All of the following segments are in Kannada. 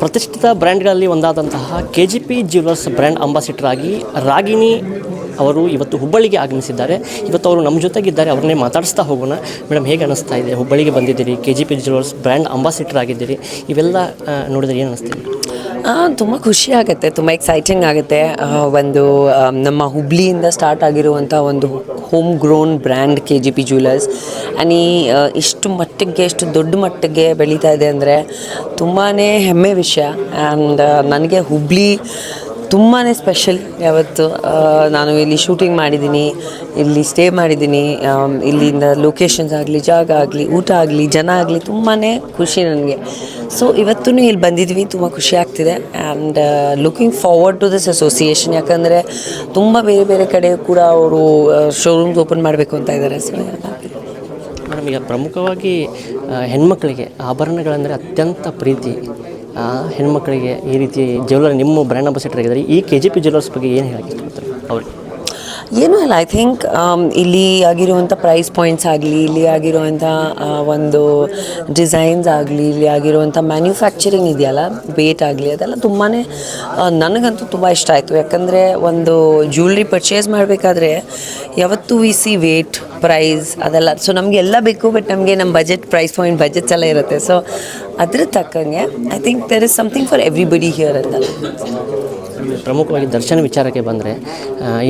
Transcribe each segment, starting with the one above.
ಪ್ರತಿಷ್ಠಿತ ಬ್ರ್ಯಾಂಡ್ಗಳಲ್ಲಿ ಒಂದಾದಂತಹ K G P jewels brand ambassador ಆಗಿ ರಾಗಿಣಿ ಅವರು ಇವತ್ತು ಹುಬ್ಬಳ್ಳಿಗೆ ಆಗಮಿಸಿದ್ದಾರೆ. ಇವತ್ತು ಅವರು ನಮ್ಮ ಜೊತೆಗಿದ್ದಾರೆ. ಅವ್ರನ್ನೇ ಮಾತಾಡಿಸ್ತಾ ಹೋಗೋಣ. ಮೇಡಮ್, ಹೇಗೆ ಅನಿಸ್ತಾ ಇದೆ? ಹುಬ್ಬಳ್ಳಿಗೆ ಬಂದಿದ್ದೀರಿ K G P jewels brand ambassador ಆಗಿದ್ದೀರಿ. ಇವೆಲ್ಲ ನೋಡಿದ್ರೆ ಏನು ಅನಿಸ್ತೀವಿ ತುಂಬ ಖುಷಿ ಆಗುತ್ತೆ, ತುಂಬ ಎಕ್ಸೈಟಿಂಗ್ ಆಗುತ್ತೆ. ಒಂದು ನಮ್ಮ ಹುಬ್ಳಿಯಿಂದ ಸ್ಟಾರ್ಟ್ ಆಗಿರುವಂಥ ಒಂದು home grown brand K G P jewellers and ಈ ಇಷ್ಟು ಮಟ್ಟಿಗೆ ಎಷ್ಟು ದೊಡ್ಡ ಮಟ್ಟಿಗೆ ಬೆಳೀತಾ ಇದೆ ಅಂದರೆ ತುಂಬಾ ಹೆಮ್ಮೆ ವಿಷಯ. ಆ್ಯಂಡ್ ನನಗೆ ಹುಬ್ಳಿ ತುಂಬಾ ಸ್ಪೆಷಲ್ ಯಾವತ್ತು. ನಾನು ಇಲ್ಲಿ ಶೂಟಿಂಗ್ ಮಾಡಿದ್ದೀನಿ, ಇಲ್ಲಿ ಸ್ಟೇ ಮಾಡಿದ್ದೀನಿ ಇಲ್ಲಿಂದ ಲೊಕೇಶನ್ಸ್ ಆಗಲಿ, ಜಾಗ ಆಗಲಿ, ಊಟ ಆಗಲಿ, ಜನ ಆಗಲಿ ತುಂಬಾ ಖುಷಿ ನನಗೆ. ಸೊ ಇವತ್ತೂ ಇಲ್ಲಿ ಬಂದಿದ್ವಿ, ತುಂಬ ಖುಷಿ ಆಗ್ತಿದೆ. And looking forward to this association ಯಾಕಂದರೆ ತುಂಬ ಬೇರೆ ಬೇರೆ ಕಡೆ ಕೂಡ ಅವರು ಶೋರೂಮ್ಸ್ ಓಪನ್ ಮಾಡಬೇಕು ಅಂತ ಇದ್ದಾರೆ. ಸೊ ಮೇಡಮ್, ಈಗ ಪ್ರಮುಖವಾಗಿ ಹೆಣ್ಮಕ್ಳಿಗೆ ಆಭರಣಗಳಂದರೆ ಅತ್ಯಂತ ಪ್ರೀತಿ. ಆ, ಹೆಣ್ಮಕ್ಳಿಗೆ ಈ ರೀತಿ ಜ್ಯುವೆಲರ್ ನಿಮ್ಮ ಬ್ರ್ಯಾಂಡ್ ಅಂಬಾಸಿಡರ್ ಆಗಿದ್ದಾರೆ. ಈ ಕೆ ಜಿ ಪಿ ಜ್ಯುವೆಲರ್ಸ್ ಬಗ್ಗೆ ಏನು ಹೇಳಕ್ಕೆ ಇಷ್ಟಪಡ್ತಾರೆ? ಅವ್ರಿಗೆ ಏನೂ ಇಲ್ಲ. ಐ ಥಿಂಕ್ ಇಲ್ಲಿ ಆಗಿರುವಂಥ ಪ್ರೈಸ್ ಪಾಯಿಂಟ್ಸ್ ಆಗಲಿ ಇಲ್ಲಿ ಆಗಿರುವಂಥ ಒಂದು ಡಿಸೈನ್ಸ್ ಆಗಲಿ ಇಲ್ಲಿ ಆಗಿರುವಂಥ ಮ್ಯಾನ್ಯುಫ್ಯಾಕ್ಚರಿಂಗ್ ಇದೆಯಲ್ಲ ವೇಟ್ ಆಗಲಿ ಅದೆಲ್ಲ ತುಂಬಾ ನನಗಂತೂ ತುಂಬ ಇಷ್ಟ ಆಯಿತು. ಯಾಕಂದರೆ ಒಂದು ಜ್ಯುವೆಲ್ರಿ ಪರ್ಚೇಸ್ ಮಾಡಬೇಕಾದ್ರೆ ಯಾವತ್ತೂ ವಿ ಸಿ ವೇಟ್ ಪ್ರೈಸ್ ಅದೆಲ್ಲ. ಸೊ ನಮಗೆಲ್ಲ ಬೇಕು ಬಟ್ ನಮಗೆ ನಮ್ಮ ಬಜೆಟ್ ಪ್ರೈಸ್ ಪಾಯಿಂಟ್ ಬಜೆಟ್ಸ್ ಎಲ್ಲ ಇರುತ್ತೆ. ಸೊ ಅದ್ರ ತಕ್ಕಂಗೆ I think there is something for everybody here ಅಂತ ಪ್ರಮುಖವಾಗಿ ದರ್ಶನ ವಿಚಾರಕ್ಕೆ ಬಂದರೆ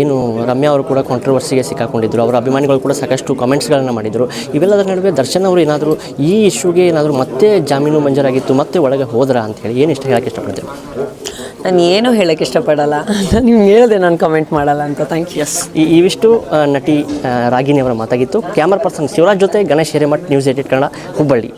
ಏನು ರಮ್ಯಾ ಅವರು ಕೂಡ ಕಾಂಟ್ರವರ್ಸಿಗೆ ಸಿಕ್ಕಾಕೊಂಡಿದ್ದರು ಅವರ ಅಭಿಮಾನಿಗಳು ಕೂಡ ಸಾಕಷ್ಟು ಕಮೆಂಟ್ಸ್ಗಳನ್ನು ಮಾಡಿದರು. ಇವೆಲ್ಲದರ ನಡುವೆ ದರ್ಶನ್ ಅವರು ಏನಾದರೂ ಈ ಇಶ್ಯೂಗೆ ಏನಾದರೂ ಮತ್ತೆ ಜಾಮೀನು ಮಂಜೂರಾಗಿತ್ತು ಮತ್ತೆ ಒಳಗೆ ಹೋದ್ರ ಅಂತ ಹೇಳಿ ಏನು ಇಷ್ಟ ಹೇಳಕ್ಕೆ ಇಷ್ಟಪಡ್ತೀವಿ ನಾನು ಏನೂ ಹೇಳಕ್ಕೆ ಇಷ್ಟಪಡಲ್ಲ. ನಾನು ನಿಮ್ಗೆ ಹೇಳಿದೆ ನಾನು ಕಮೆಂಟ್ ಮಾಡಲ್ಲ ಅಂತ. ಥ್ಯಾಂಕ್ ಯು ಎಸ್ ಈ ಇವಿಷ್ಟು ನಟಿ ರಾಗಿನಿ ರಾಗಿಣಿ ಅವರ ಮಾತಾಗಿತ್ತು. ಕ್ಯಾಮರಾ ಪರ್ಸನ್ ಶಿವರಾಜ್ ಜೊತೆ ಗಣೇಶ್ ಹಿರೇಮಠ್ ನ್ಯೂಸ್ ಏಟಿಟ್ ಕನ್ನಡ ಹುಬ್ಬಳ್ಳಿ.